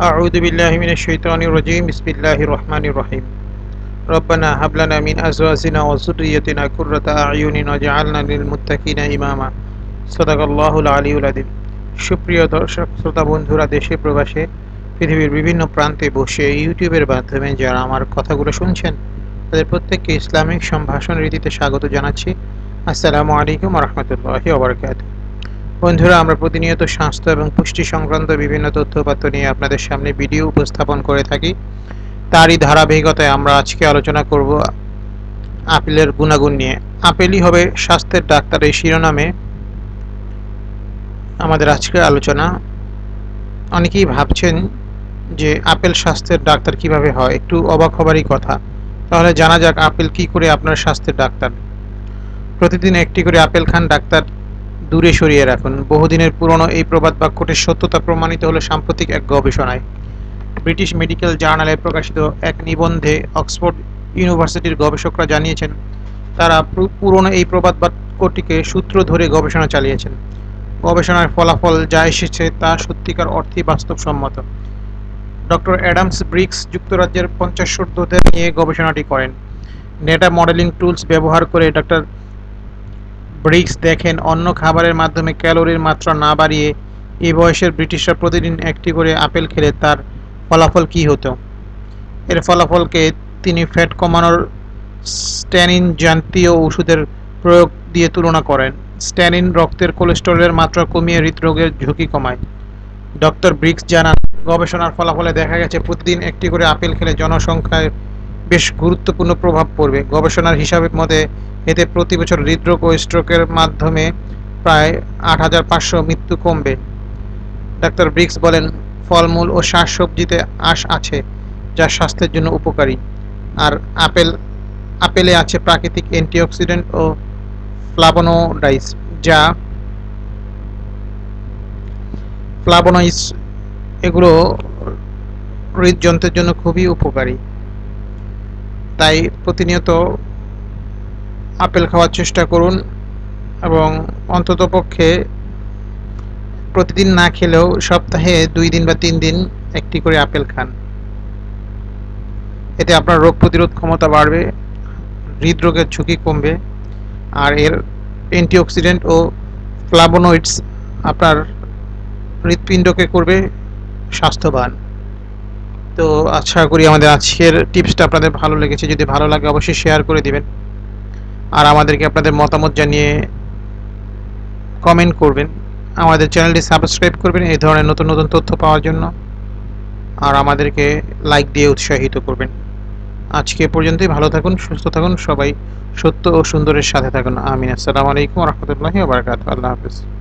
أعوذ بالله من الشيطان الرجيم بسم الله الرحمن الرحيم ربنا هب لنا من أزواجنا وذريتنا قرة أعين واجعلنا للمتقين إماما صدق الله العلي العظيم সুপ্রিয় দর্শক শ্রোতা বন্ধুরা দেশে প্রবাসে পৃথিবীর বিভিন্ন প্রান্তে বসে ইউটিউবের মাধ্যমে যারা আমার কথাগুলো শুনছেন তাদের প্রত্যেককে ইসলামিক সম্ভাষণ রীতিতে স্বাগত জানাচ্ছি আসসালামু আলাইকুম রহমতুল্লাহি ওবরকাত বন্ধুরা, আমরা প্রতিনিয়ত স্বাস্থ্য এবং পুষ্টি সংক্রান্ত বিভিন্ন তথ্যপাত্র নিয়ে আপনাদের সামনে ভিডিও উপস্থাপন করে থাকি। তারই ধারাবাহিকতায় আমরা আজকে আলোচনা করব আপেলের গুণাগুণ নিয়ে। আপেলই হবে স্বাস্থ্যের ডাক্তার এই শিরোনামে আমাদের আজকের আলোচনা। অনেকেই ভাবছেন যে আপেল স্বাস্থ্যের ডাক্তার কীভাবে হয়? একটু অবাক হবারই কথা। তাহলে জানা যাক, আপেল কি করে আপনার স্বাস্থ্যের ডাক্তার? প্রতিদিন একটি করে আপেল খান ডাক্তার। দূরে সরিয়ে রাখুন। বহুদিনের পুরনো এই প্রবাদ বাক্যটির সত্যতা প্রমাণিত হলো সাম্প্রতিক এক গবেষণায়। ব্রিটিশ মেডিকেল জার্নালে প্রকাশিত এক নিবন্ধে অক্সফোর্ড ইউনিভার্সিটির গবেষকরা জানিয়েছেন, তারা পুরনো এই প্রবাদ বাক্যটিকে সূত্র ধরে গবেষণা চালিয়েছেন। গবেষণার ফলাফল যা এসেছে তা সত্যিকার অর্থেই বাস্তবসম্মত। ডক্টর অ্যাডামস ব্রিক্স যুক্তরাজ্যের পঞ্চাশ পঞ্চাশোর্ধ্বদের নিয়ে গবেষণাটি করেন। ডেটা মডেলিং টুলস ব্যবহার করে ডক্টর ব্রিক্স দেখেন, অন্য খাবারের মাধ্যমে ক্যালোরির মাত্রা না বাড়িয়ে এ বয়সের ব্রিটিশরা প্রতিদিন একটি করে আপেল খেলে তার ফলাফল কী হতো? এর ফলাফলকে তিনি ফ্যাট কমানোর স্ট্যানিন জাতীয় ওষুধের প্রয়োগ দিয়ে তুলনা করেন। স্ট্যানিন রক্তের কোলেস্টেরলের মাত্রা কমিয়ে হৃদরোগের ঝুঁকি কমায়। ডক্টর ব্রিক্স জানান, গবেষণার ফলাফলে দেখা গেছে, প্রতিদিন একটি করে আপেল খেলে জনসংখ্যায় বেশ গুরুত্বপূর্ণ প্রভাব পড়বে। গবেষণার হিসাবের মধ্যে এতে প্রতি বছর হৃদরোগ ও স্ট্রোকের মাধ্যমে প্রায় আট হাজার পাঁচশো মৃত্যু কমবে। ডাক্তার ব্রিক্স বলেন, ফলমূল ও শাকসবজিতে আঁশ আছে, যা স্বাস্থ্যের জন্য উপকারী। আর আপেল, আপেলে আছে প্রাকৃতিক অ্যান্টিঅক্সিডেন্ট ও ফ্লাভোনোডাইস যা ফ্লাভোনয়েডস এগুলো হৃদযন্ত্রের জন্য খুবই উপকারী। তাই প্রতিনিয়ত আপেল খাওয়ার চেষ্টা করুন এবং অন্ততপক্ষে প্রতিদিন না খেলেও সপ্তাহে দুই দিন বা তিন দিন একটি করে আপেল খান। এতে আপনার রোগ প্রতিরোধ ক্ষমতা বাড়বে, হৃদরোগের ঝুঁকি কমবে, আর এর অ্যান্টিঅক্সিডেন্ট ও ফ্লাভোনয়েডস আপনার হৃৎপিণ্ডকে করবে স্বাস্থ্যবান। তো আশা করি আমাদের আজকের টিপসটা আপনাদের ভালো লেগেছে। যদি ভালো লাগে অবশ্যই শেয়ার করে দিবেন। আর আমাদেরকে আপনাদের মতামত জানিয়ে কমেন্ট করবেন। আমাদের চ্যানেলটি সাবস্ক্রাইব করবেন এই ধরনের নতুন নতুন তথ্য পাওয়ার জন্য। আর আমাদেরকে লাইক দিয়ে উৎসাহিত করবেন। আজকে পর্যন্তই, ভালো থাকুন, সুস্থ থাকুন, সবাই সত্য ও সুন্দরের সাথে থাকুন। আমিন। আসসালামু আলাইকুম রহমতুল্লাহি আবরকাত আল্লাহ হাফিজ।